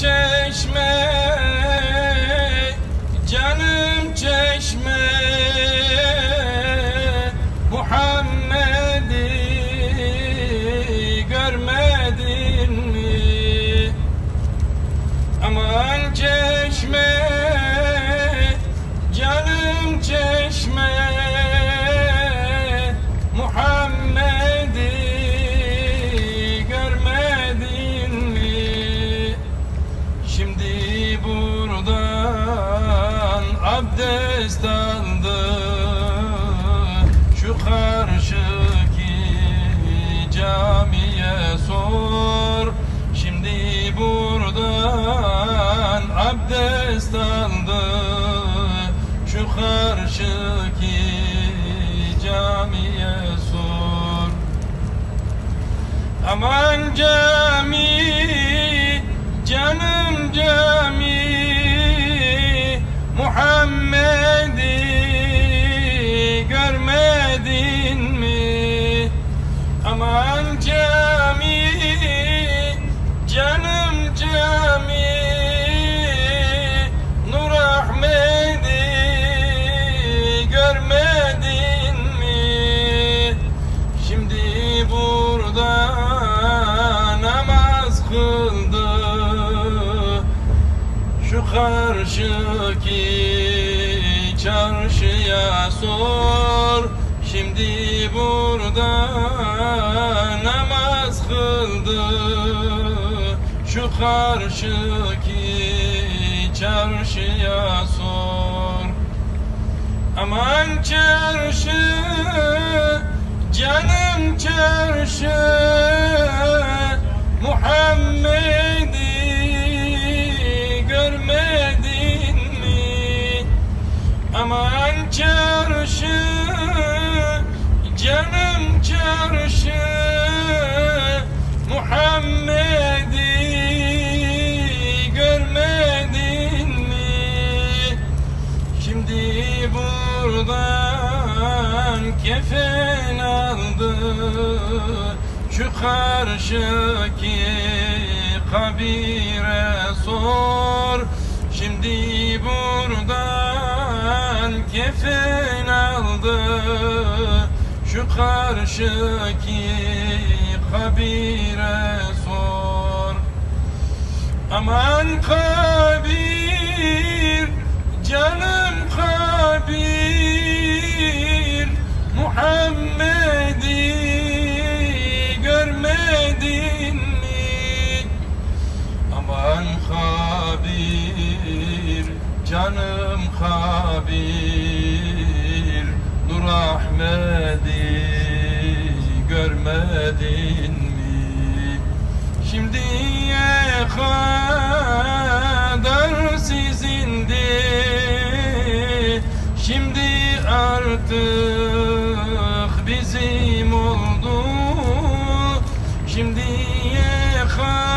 çeşme aldı Şu karşıki camiye sor. Şimdi buradan abdest aldı Şu karşıki camiye sor. Aman cami, canım cami, Muhammed'i karşıki çarşıya sor. Şimdi burada namaz kıldı. Şu karşıki çarşıya sor. Aman çarşı, canım çarşı, Aman çarşı, canım çarşı, Muhammed'i görmedin mi? Şimdi buradan kefen aldı Şu karşıki kabire sor Şimdi buradan kefen aldı Şu karşıki kabire sor. Aman kabir, canım kabir, Nur Ahmet'i görmedin mi? Şimdiye kadar sizindi Şimdi artık bizim oldu Şimdiye kadar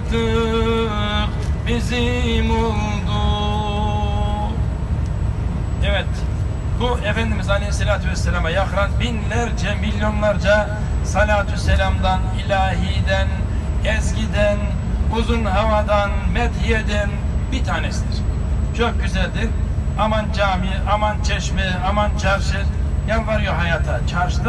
artık bizim oldu Evet. Bu Efendimiz Aleyhisselatü Vesselam'a yakıran binlerce, milyonlarca salatü selamdan, ilahiden, ezgiden, uzun havadan, medhiyeden bir tanesidir. Çok güzeldir. Aman cami, aman çeşme, aman çarşı yalvarıyor hayata. Çarşıda